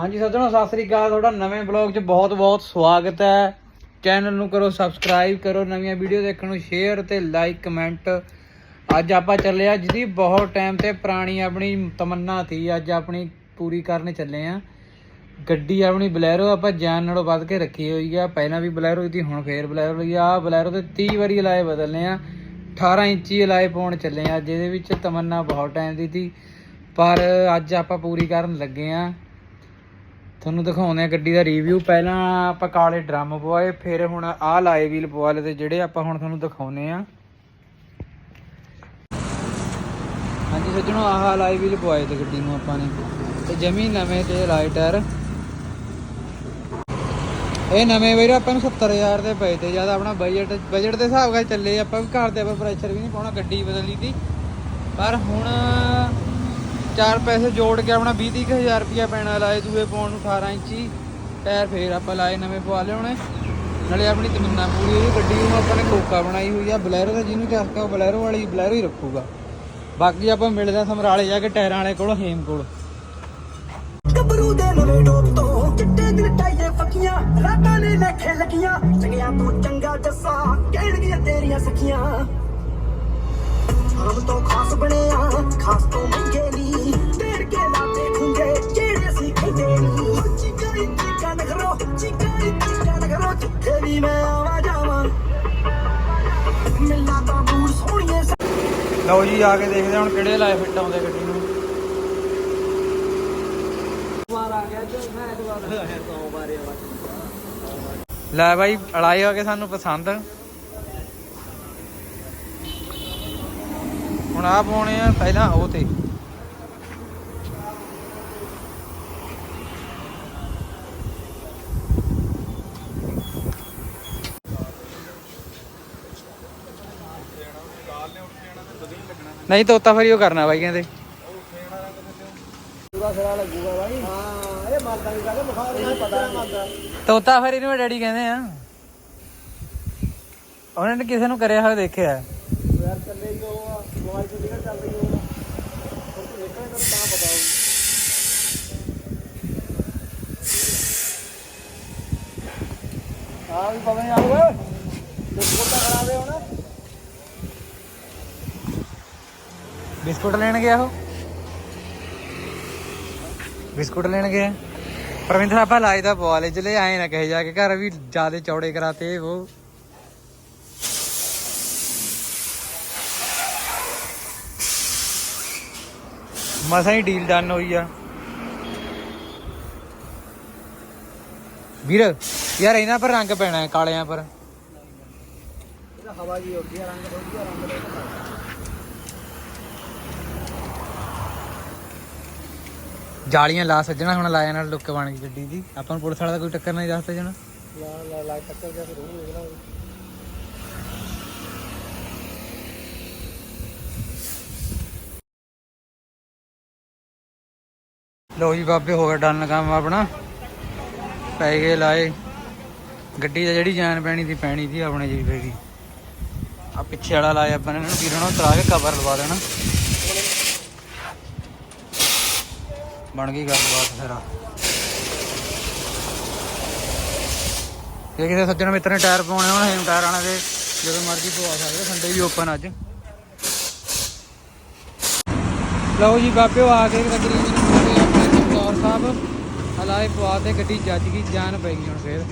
ਹਾਂਜੀ ਸੱਜਣੋ, ਸਤਿ ਸ੍ਰੀ ਅਕਾਲ। ਤੁਹਾਡਾ ਨਵੇਂ ਬਲੌਗ 'ਚ ਬਹੁਤ-ਬਹੁਤ ਸਵਾਗਤ ਹੈ। ਚੈਨਲ ਨੂੰ ਕਰੋ ਸਬਸਕ੍ਰਾਈਬ ਕਰੋ ਨਵੀਆਂ ਵੀਡੀਓ ਦੇਖਣ ਨੂੰ ਸ਼ੇਅਰ ਤੇ ਲਾਈਕ ਕਮੈਂਟ ਅੱਜ ਆਪਾਂ ਚੱਲੇ ਆ ਜਿਹਦੀ ਬਹੁਤ ਟਾਈਮ ਤੇ ਪੁਰਾਣੀ ਆਪਣੀ ਤਮੰਨਾ ਸੀ। ਅੱਜ ਆਪਣੀ ਪੂਰੀ ਕਰਨ ਚੱਲੇ ਆ ਗੱਡੀ ਆਪਣੀ ਬਲੈਰੋ ਆਪਾਂ ਜਾਨ ਨਾਲੋਂ ਵੱਧ ਕੇ ਰੱਖੀ ਹੋਈ ਆ। ਪਹਿਲਾਂ ਵੀ ਬਲੈਰੋ ਸੀ, ਹੁਣ ਫੇਰ ਬਲੈਰੋ ਲਈ ਆ ਬਲੈਰੋ ਤੇ 30 ਵਾਰੀ ਅਲਾਏ ਬਦਲਨੇ ਆ। 18 ਇੰਚੀ ਅਲਾਏ ਪਾਉਣ ਚੱਲੇ ਆ। ਜਿਹਦੇ ਵਿੱਚ ਤਮੰਨਾ ਬਹੁਤ ਟਾਈਮ ਦੀ ਸੀ। ਪਰ ਅੱਜ ਆਪਾਂ ਪੂਰੀ ਕਰਨ ਲੱਗੇ ਆ ਤੁਹਾਨੂੰ ਦਿਖਾਉਂਦੇ ਆ ਗੱਡੀ ਦਾ ਰਿਵਿਊ ਪਹਿਲਾਂ ਆਪਾਂ ਕਾਲੇ ਡਰਮ ਪਵਾਏ, ਫਿਰ ਹੁਣ ਆਹ ਲਾਏ ਵੀਲ ਪਵਾ ਲਏ ਤੇ ਜਿਹੜੇ ਆਪਾਂ ਹੁਣ ਤੁਹਾਨੂੰ ਦਿਖਾਉਂਦੇ ਆ ਹਾਂਜੀ ਸੱਜਣੋ, ਆਹ ਲਾਏ ਵੀਲ ਪਵਾਏ ਤੇ ਗੱਡੀ ਨੂੰ ਆਪਾਂ ਨੇ। ਤੇ ਜਮੀ ਨਵੇਂ ਤੇ ਲਾਏ ਟਾਇਰ ਇਹ ਨਵੇਂ ਵੀਰ ਆਪਾਂ ਨੂੰ 70000 ਦੇ ਪਏ ਤੇ ਜਦ ਆਪਣਾ ਬਜਟ ਬਜਟ ਦੇ ਹਿਸਾਬ ਨਾਲ ਚੱਲੇ ਆਪਾਂ ਵੀ ਘਰ ਦੇ ਆਪਾਂ ਪ੍ਰੈਸ਼ਰ ਵੀ ਨਹੀਂ ਪਾਉਣਾ ਗੱਡੀ ਬਦਲੀ ਦੀ। ਪਰ ਹੁਣ ਚਾਰ ਪੈਸੇ ਜੋੜ ਕੇ ਆਪਣਾ 20 ਹਜ਼ਾਰ ਰੁਪਇਆ ਪੈਣਾ ਲਾਏ ਦੂਏ ਪਾਉਣ ਨੂੰ 18 ਇੰਚੀ ਟਾਇਰ ਫੇਰ ਆਪਾਂ ਲਾਏ ਨਵੇਂ ਪਵਾ ਲਿਆਉਣੇ ਨਾਲੇ ਆਪਣੀ ਤਮੰਨਾ ਪੂਰੀ ਹੋਈ ਗੱਡੀ ਨੂੰ ਆਪਾਂ ਨੇ ਕੋਕਾ ਬਣਾਈ ਹੋਈ ਆ ਬਲੈਰੋ ਦਾ ਜਿਹਨੂੰ ਚਸਕਾ ਉਹ ਬਲੈਰੋ ਵਾਲੀ ਬਲੈਰੋ ਹੀ ਰੱਖੂਗਾ ਬਾਕੀ ਆਪਾਂ ਮਿਲਦੇ ਆ ਸਮਰਾਲੇ ਜਾ ਕੇ ਟਾਇਰਾਂ ਵਾਲੇ ਕੋਲ ਹੇਮ ਕੋਲ ਗੱਭਰੂ ਦੇ ਨਵੇਂ ਟੋਪ ਤੋਂ ਚਿੱਟੇ ਦਿਲ ਟਾਈਏ ਫੱਕੀਆਂ ਰਾਤਾਂ ਨੇ ਲੈਖੇ ਲੱਗੀਆਂ ਚੰਗਿਆਂ ਤੋਂ ਚੰਗਾ ਜੱਸਾ ਕਹਿਣਗੀਆਂ ਤੇਰੀਆਂ ਸਖੀਆਂ ਆਪ ਤੋਂ ਖਾਸ ਲਓ ਜੀ, ਆ ਕੇ ਦੇਖਦੇ ਹੁਣ ਕਿਹੜੇ ਲਾਏ ਫਿੱਟ ਆਉਂਦੇ ਗੱਡੀ ਨੂੰ। ਲੈ ਬਾਈ ਅੜਾਈ ਹੋ ਕੇ ਸਾਨੂੰ ਪਸੰਦ। ਹੁਣ ਆ ਪਾਉਣੇ ਆ ਪਹਿਲਾਂ ਉਹ ਤੇ। ਨਹੀਂ ਤੋਤਾ ਫਰੀ ਉਹ ਕਰਨਾ ਬਾਈ ਕਹਿੰਦੇ। ਪੂਰਾ ਸਿਰਾ ਲੱਗੂਗਾ ਬਾਈ ਹਾਂ ਇਹ ਮਰਦਾ ਨਹੀਂ ਕਹਿੰਦਾ ਬੁਖਾਰ ਨਹੀਂ ਪਤਾ ਨਹੀਂ ਤੋਤਾ ਫਰੀ ਨੂੰ ਡੈਡੀ ਕਹਿੰਦੇ ਆ। ਉਹਨਾਂ ਨੇ ਕਿਸੇ ਨੂੰ ਕਰਿਆ ਹੋਇਆ ਦੇਖਿਆ। ਯਾਰ ਚੱਲੇ ਹੀ ਉਹ ਆ ਮੋਬਾਈਲ ਤੇ ਜਿਹੜਾ ਚੱਲ ਰਹੀ ਉਹ ਉਹ ਤੋਂ ਦੇਖਣਾ ਤਾਂ ਤਾਂ ਪਤਾ ਹੋਊ ਆ ਵੀ ਪਤਾ ਨਹੀਂ ਆਊਗਾ। ਬਿਸਕੁਟ ਤਾਂ ਖਰਾਬ ਹੈ ਹੁਣ। ਬਿਸਕੁਟ ਲੈਣ ਗਿਆ ਉਹ? ਬਿਸਕੁਟ ਲੈਣ ਗਿਆ। ਪ੍ਰਵਿੰਦਰ ਆਪਾਂ ਲਾਜ ਦਾ ਪਵਾ ਲੈ ਚਲੇ ਆਏ ਨਾ ਕਹੇ ਜਾ ਕੇ ਘਰ ਵੀ ਜਿਆਦੇ ਚੌੜੇ ਕਰਾਤੇ ਉਹ। ਮਸਾਂ ਹੀ ਡੀਲ ਡਨ ਹੋਈ ਆ। ਵੀਰ, ਯਾਰ ਇਹਨਾਂ ਪਰ ਰੰਗ ਪੈਣਾ ਹੈ, ਕਾਲਿਆਂ ਪਰ। ਹਵਾ ਜੀ ਉੱਡੀ ਰੰਗ ਥੋੜੀ ਰੰਗ ਜਾਲੀਆਂ ਲਾ ਸੱਜਣਾ, ਹੁਣ ਲਾਇਆ ਨਾਲ ਲੁੱਕ ਬਣ ਗਈ ਗੱਡੀ ਦੀ। ਆਪਾਂ ਨੂੰ ਪੁਲਿਸ ਵਾਲਾ ਦਾ ਕੋਈ ਟੱਕਰ ਨਹੀਂ ਦੱਸ ਸੱਜਣਾ ਲਾ ਲਾ ਲਾ ਟੱਕਰ ਗਿਆ ਫਿਰ ਉਹ ਦੇਖਣਾ ਲੋ ਜੀ ਬਾਬੇ, ਹੋ ਗਿਆ ਡਨ ਕੰਮ ਆਪਣਾ। ਪੈ ਗਏ ਲਾਏ। ਗੱਡੀ ਦਾ ਜਿਹੜੀ ਜਾਨ ਪੈਣੀ ਸੀ ਪੈਣੀ ਸੀ ਆਪਣੇ ਜੀ ਪੈ ਗਈ ਆ ਪਿੱਛੇ ਵਾਲਾ ਲਾਇਆ ਆਪਾਂ ਨੇ, ਇਹਨਾਂ ਵੀਰਾਂ ਨੂੰ ਤਰਾ ਕੇ ਕਵਰ ਲਵਾ ਦੇਣਾ। ਬਣ ਗਈ ਗੱਲਬਾਤ ਫਿਰ ਜੇ ਕਿਸੇ ਸੱਜਣ ਮਿੱਤਰ ਨੇ ਟਾਇਰ ਪਵਾਉਣੇ ਹੋਣ ਹੇਮ ਟਾਇਰ ਆਣਾ ਦੇ ਜਦੋਂ ਮਰਜ਼ੀ ਪਵਾ ਸਕਦੇ ਸੰਡੇ ਵੀ ਓਪਨ ਅੱਜ ਲਓ ਜੀ, ਬਾਬਿਓ ਆ ਕੇ ਤਕਰੀਬਨ ਆਪਣੇ ਚਮਕੌਰ ਸਾਹਿਬ। ਹਲਾਏ ਪਵਾ ਤੇ ਗੱਡੀ ਜੱਜ ਗਈ, ਜਾਨ ਪੈ ਗਈ ਹੁਣ ਫੇਰ।